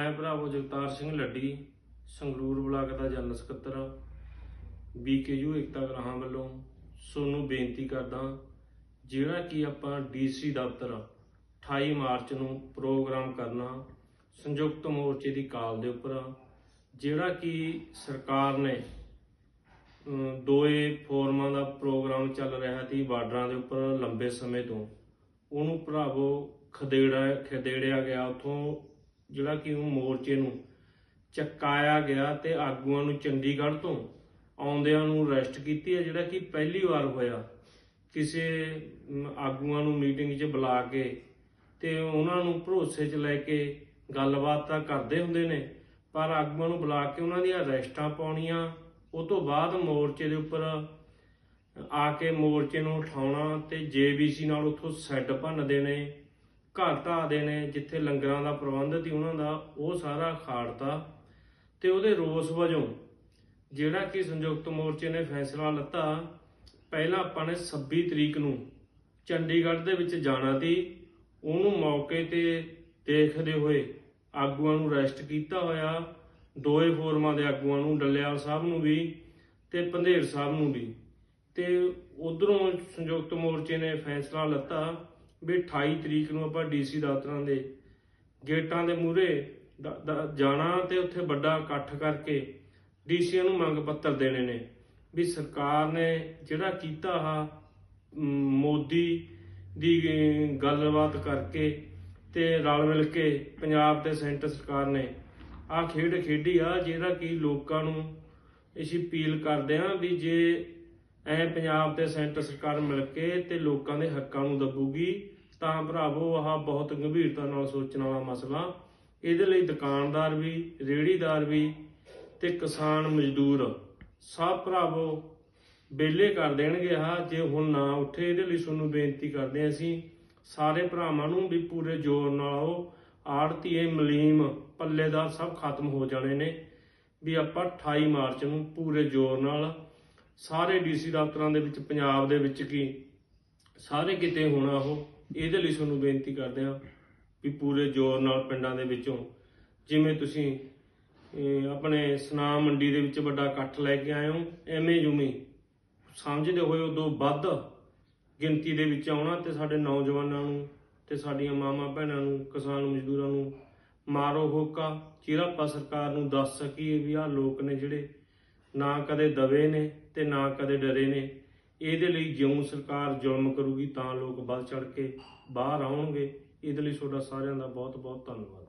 ਮੈਂ ਭਰਾਵੋ ਜਗਤਾਰ ਸਿੰਘ ਲੱਡੀ ਸੰਗਰੂਰ ਬਲਾਕ ਦਾ ਜਨਰਲ ਸਕੱਤਰ ਬੀਕੇਯੂ ਏਕਤਾ ਗ੍ਰਾਹਾਂ ਵੱਲੋਂ ਸੋਨੂੰ ਬੇਨਤੀ ਕਰਦਾ ਜਿਹੜਾ ਕਿ ਆਪਾਂ ਡੀਸੀ ਦਫ਼ਤਰ 28 ਮਾਰਚ ਨੂੰ ਪ੍ਰੋਗਰਾਮ ਕਰਨਾ ਸੰਯੁਕਤ ਮੋਰਚੇ ਦੀ ਕਾਲ ਦੇ ਉੱਪਰ ਜਿਹੜਾ ਕਿ ਸਰਕਾਰ ਨੇ ਅਮ, ਦੋਏ ਫੋਰਮਾਂ ਦਾ ਪ੍ਰੋਗਰਾਮ ਚੱਲ ਰਿਹਾ ਸੀ ਬਾਰਡਰਾਂ ਦੇ ਉੱਪਰ ਲੰਬੇ ਸਮੇਂ ਤੋਂ ਉਹਨੂੰ ਭਰਾਵੋ ਖਦੇੜਾ ਖਦੇੜਿਆ ਗਿਆ ਉਥੋਂ ਜਿਹੜਾ ਕਿ ਉਹ ਮੋਰਚੇ ਨੂੰ ਚੱਕਾਇਆ ਗਿਆ ਤੇ ਆਗੂਆਂ ਨੂੰ ਚੰਡੀਗੜ੍ਹ ਤੋਂ ਆਉਂਦਿਆਂ ਨੂੰ ਅਰੈਸਟ ਕੀਤੀ ਹੈ, ਜਿਹੜਾ ਕਿ ਪਹਿਲੀ ਵਾਰ ਹੋਇਆ। ਕਿਸੇ ਆਗੂਆਂ ਨੂੰ ਮੀਟਿੰਗ 'ਚ ਬੁਲਾ ਕੇ ਤੇ ਉਹਨਾਂ ਨੂੰ ਭਰੋਸੇ 'ਚ ਲੈ ਕੇ ਗੱਲਬਾਤ ਤਾਂ ਕਰਦੇ ਹੁੰਦੇ ਨੇ, ਪਰ ਆਗੂਆਂ ਨੂੰ ਬੁਲਾ ਕੇ ਉਹਨਾਂ ਦੀਆਂ ਅਰੈਸਟਾਂ ਪਾਉਣੀਆਂ, ਉਹ ਤੋਂ ਬਾਅਦ ਮੋਰਚੇ ਦੇ ਉੱਪਰ ਆ ਕੇ ਮੋਰਚੇ ਨੂੰ ਉਠਾਉਣਾ ਤੇ ਜੇਬੀਸੀ ਨਾਲ ਉੱਥੋਂ ਸੈੱਡ ਭੰਨਦੇ ਨੇ। ਘਰ ਢਾਹਦੇ ਨੇ, ਜਿੱਥੇ ਲੰਗਰਾਂ ਦਾ ਪ੍ਰਬੰਧ ਸੀ ਉਹਨਾਂ ਦਾ, ਉਹ ਸਾਰਾ ਖਾੜਤਾ ਤੇ ਉਹਦੇ ਰੋਸ ਵਜੋਂ ਜਿਹੜਾ ਕਿ ਸੰਯੁਕਤ ਮੋਰਚੇ ਨੇ ਫੈਸਲਾ ਲਿੱਤਾ, ਪਹਿਲਾਂ ਆਪਾਂ ਨੇ 26 ਤਰੀਕ ਨੂੰ ਚੰਡੀਗੜ੍ਹ ਦੇ ਵਿੱਚ ਜਾਣਾ ਸੀ। ਉਹਨੂੰ ਮੌਕੇ ਤੇ ਦੇਖਦੇ ਹੋਏ ਆਗੂਆਂ ਨੂੰ ਅਰੈਸਟ ਕੀਤਾ ਹੋਇਆ, ਦੋਏ ਫੋਰਮਾਂ ਦੇ ਆਗੂਆਂ ਨੂੰ ਡੱਲੇਵਾਲ ਸਾਹਿਬ ਨੂੰ ਵੀ ਤੇ ਪੰਧੇਰ ਸਾਹਿਬ ਨੂੰ ਵੀ। ਤੇ ਉਧਰੋਂ ਸੰਯੁਕਤ ਮੋਰਚੇ ਨੇ ਫੈਸਲਾ ਲਿੱਤਾ ਵੀ 28 ਤਰੀਕ ਨੂੰ ਆਪਾਂ ਡੀਸੀ ਦਫ਼ਤਰਾਂ ਦੇ ਗੇਟਾਂ ਦੇ ਮੂਹਰੇ ਦ- ਜਾਣਾ ਤੇ ਉੱਥੇ ਵੱਡਾ ਇਕੱਠ ਕਰਕੇ ਡੀਸੀਆਂ ਨੂੰ ਮੰਗ ਪੱਤਰ ਦੇਣੇ ਨੇ ਵੀ ਸਰਕਾਰ ਨੇ ਜਿਹੜਾ ਕੀਤਾ ਆ ਮੋਦੀ ਦੀ ਗੱਲਬਾਤ ਕਰਕੇ ਤੇ ਰਲ ਮਿਲ ਕੇ ਪੰਜਾਬ ਤੇ ਸੈਂਟਰ ਸਰਕਾਰ ਨੇ ਆ ਖੇਡ ਖੇਡੀ ਆ, ਜਿਹੜਾ ਕਿ ਲੋਕਾਂ ਨੂੰ ਅਸੀਂ ਅਪੀਲ ਕਰਦੇ ਆ ਵੀ ਜੇ ਐ ਪੰਜਾਬ ਤੇ ਸੈਂਟਰ ਸਰਕਾਰ ਮਿਲ ਕੇ ਤੇ ਲੋਕਾਂ ਦੇ ਹੱਕਾਂ ਨੂੰ ਦੱਬੂਗੀ, ਤਾਂ ਭਰਾਵੋ ਆਹ ਬਹੁਤ ਗੰਭੀਰਤਾ ਨਾਲ ਸੋਚਣ ਵਾਲਾ ਮਸਲਾ। ਇਹਦੇ ਲਈ ਦੁਕਾਨਦਾਰ ਵੀ ਰੇੜੀਦਾਰ ਵੀ ਤੇ ਕਿਸਾਨ ਮਜ਼ਦੂਰ ਸਭ ਭਰਾਵੋ ਬੇਲੇ ਕਰ ਦੇਣਗੇ ਆ ਜੇ ਹੁਣ ਨਾ ਉੱਠੇ, ਇਹਦੇ ਲਈ ਤੁਹਾਨੂੰ ਬੇਨਤੀ ਕਰਦੇ ਹਾਂ ਅਸੀਂ ਸਾਰੇ ਭਰਾਵਾਂ ਨੂੰ ਵੀ ਪੂਰੇ ਜ਼ੋਰ ਨਾਲ ਆਓ। ਆੜਤੀਏ ਮਲੀਮ ਪੱਲੇਦਾਰ ਸਭ ਖਤਮ ਹੋ ਜਾਣੇ ਨੇ ਵੀ ਆਪਾਂ 28 ਮਾਰਚ ਨੂੰ ਪੂਰੇ ਜ਼ੋਰ ਨਾਲ ਸਾਰੇ ਡੀਸੀ ਦਫ਼ਤਰਾਂ ਦੇ ਵਿੱਚ, ਪੰਜਾਬ ਦੇ ਵਿੱਚ ਕੀ ਸਾਰੇ ਕਿਤੇ ਹੋਣਾ ਉਹ ਇਹਦੇ ਲਈ ਤੁਹਾਨੂੰ ਬੇਨਤੀ ਕਰਦੇ ਹਾਂ ਵੀ ਪੂਰੇ ਜ਼ੋਰ ਨਾਲ ਪਿੰਡਾਂ ਦੇ ਵਿੱਚੋਂ ਜਿਵੇਂ ਤੁਸੀਂ ਆਪਣੇ ਸਨਾਮ ਮੰਡੀ ਦੇ ਵਿੱਚ ਵੱਡਾ ਇਕੱਠ ਲੈ ਕੇ ਆਏ ਹੋ, ਐਵੇਂ ਜੁਮੀ ਸਮਝਦੇ ਹੋਏ ਉਦੋਂ ਵੱਧ ਗਿਣਤੀ ਦੇ ਵਿੱਚ ਆਉਣਾ ਤੇ ਸਾਡੇ ਨੌਜਵਾਨਾਂ ਨੂੰ ਤੇ ਸਾਡੀਆਂ ਮਾਵਾਂ ਭੈਣਾਂ ਨੂੰ, ਕਿਸਾਨ ਮਜ਼ਦੂਰਾਂ ਨੂੰ ਮਾਰੋ ਹੋਕਾ ਚਿਹਰਾਪਾ ਸਰਕਾਰ ਨੂੰ ਦੱਸ ਸਕੀਏ ਵੀ ਆਹ ਲੋਕ ਨੇ ਜਿਹੜੇ ਨਾ ਕਦੇ ਦਵੇ ਨੇ ਤੇ ਨਾ ਕਦੇ ਡਰੇ ਨੇ। ਇਹਦੇ ਲਈ ਜਿਉਂ ਸਰਕਾਰ ਜ਼ੁਲਮ ਕਰੂਗੀ ਤਾਂ ਲੋਕ ਵੱਧ ਚੜ ਕੇ ਬਾਹਰ ਆਉਣਗੇ। ਇਹਦੇ ਲਈ ਤੁਹਾਡਾ ਸਾਰਿਆਂ ਦਾ ਬਹੁਤ ਬਹੁਤ ਧੰਨਵਾਦ।